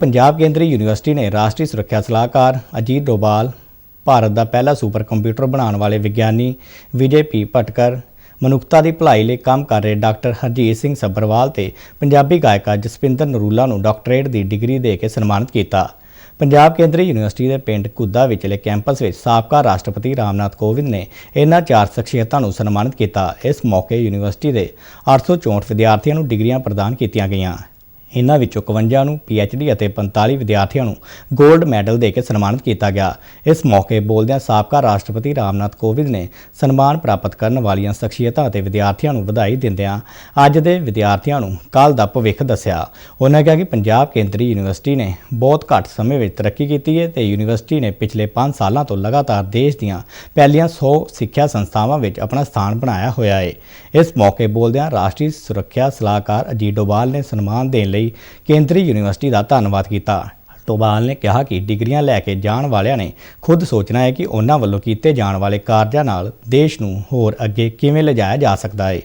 ਪੰਜਾਬ ਕੇਂਦਰੀ ਯੂਨੀਵਰਸਿਟੀ ਨੇ ਰਾਸ਼ਟਰੀ ਸੁਰੱਖਿਆ ਸਲਾਹਕਾਰ ਅਜੀਤ ਡੋਬਾਲ ਭਾਰਤ ਦਾ ਪਹਿਲਾ ਸੁਪਰ ਕੰਪਿਊਟਰ ਬਣਾਉਣ ਵਾਲੇ ਵਿਗਿਆਨੀ ਵਿਜੇ ਪੀ ਭਟਕਰ, ਮਨੁੱਖਤਾ ਦੀ ਭਲਾਈ ਲਈ ਕੰਮ ਕਰ ਰਹੇ ਡਾਕਟਰ ਹਰਜੀਤ ਸਿੰਘ ਸੱਭਰਵਾਲ ਤੇ ਪੰਜਾਬੀ ਗਾਇਕਾ ਜਸਪਿੰਦਰ ਨਰੂਲਾ ਨੂੰ ਡਾਕਟਰੇਟ ਦੀ ਡਿਗਰੀ ਦੇ ਕੇ ਸਨਮਾਨਿਤ ਕੀਤਾ। ਪੰਜਾਬ ਕੇਂਦਰੀ ਯੂਨੀਵਰਸਿਟੀ ਦੇ ਪਿੰਡ ਕੁੱਦਾ ਵਿਚਲੇ ਕੈਂਪਸ ਵਿੱਚ ਸਾਬਕਾ ਰਾਸ਼ਟਰਪਤੀ ਰਾਮਨਾਥ ਕੋਵਿੰਦ ਨੇ ਇਹਨਾਂ ਚਾਰ ਸ਼ਖਸੀਅਤਾਂ ਨੂੰ ਸਨਮਾਨਿਤ ਕੀਤਾ। ਇਸ ਮੌਕੇ ਯੂਨੀਵਰਸਿਟੀ ਦੇ 864 ਵਿਦਿਆਰਥੀਆਂ ਨੂੰ ਡਿਗਰੀਆਂ ਪ੍ਰਦਾਨ ਕੀਤੀਆਂ ਗਈਆਂ। ਇਹਨਾਂ ਵਿੱਚੋਂ 51 ਨੂੰ ਡੀ ਅਤੇ 45 ਵਿਦਿਆਰਥੀਆਂ ਨੂੰ 골ਡ ਮੈਡਲ ਦੇ ਕੇ ਸਨਮਾਨਿਤ ਕੀਤਾ ਗਿਆ। ਇਸ ਮੌਕੇ ਬੋਲਦਿਆਂ ਸਾਬਕਾ ਰਾਸ਼ਟਰਪਤੀ ਰਾਮਨਾਥ ਕੋਵਿੰਦ ਨੇ ਸਨਮਾਨ ਪ੍ਰਾਪਤ ਕਰਨ ਵਾਲੀਆਂ ਸ਼ਖਸੀਅਤਾਂ ਅਤੇ ਵਿਦਿਆਰਥੀਆਂ ਨੂੰ ਵਧਾਈ ਦਿੰਦਿਆਂ ਅੱਜ ਦੇ ਵਿਦਿਆਰਥੀਆਂ ਨੂੰ ਕੱਲ ਦਾ ਭਵਿੱਖ ਦੱਸਿਆ। ਉਹਨਾਂ ਕਿਹਾ ਕਿ ਪੰਜਾਬ ਕੇਂਦਰੀ ਯੂਨੀਵਰਸਿਟੀ ਨੇ ਬਹੁਤ ਘੱਟ ਸਮੇਂ ਵਿੱਚ ਤਰੱਕੀ ਕੀਤੀ ਹੈ ਤੇ ਯੂਨੀਵਰਸਿਟੀ ਨੇ ਪਿਛਲੇ 5 ਸਾਲਾਂ ਤੋਂ ਲਗਾਤਾਰ ਦੇਸ਼ ਦੀਆਂ ਪਹਿਲੀਆਂ 100 ਸਿੱਖਿਆ ਸੰਸਥਾਵਾਂ ਵਿੱਚ ਆਪਣਾ ਸਥਾਨ ਬਣਾਇਆ ਹੋਇਆ ਹੈ। ਇਸ ਮੌਕੇ ਬੋਲਦਿਆਂ ਰਾਸ਼ਟਰੀ ਸੁਰੱਖਿਆ ਸਲਾਹਕਾਰ ਅਜੀਤ ਡੋਬਾਲ ਨੇ ਸਨਮਾਨ ਦੇਣ ਲਈ ਕੇਂਦਰੀ ਯੂਨੀਵਰਸਿਟੀ ਦਾ ਧੰਨਵਾਦ ਕੀਤਾ। ਟੋਬਾਲ ਨੇ ਕਿਹਾ ਕਿ ਡਿਗਰੀਆਂ ਲੈ ਕੇ ਜਾਣ ਵਾਲਿਆਂ ਨੇ ਖੁਦ ਸੋਚਣਾ ਹੈ ਕਿ ਉਹਨਾਂ ਵੱਲੋਂ ਕੀਤੇ ਜਾਣ ਵਾਲੇ ਕਾਰਜਾਂ ਨਾਲ ਦੇਸ਼ ਨੂੰ ਹੋਰ ਅੱਗੇ ਕਿਵੇਂ ਲਿਜਾਇਆ ਜਾ ਸਕਦਾ ਹੈ।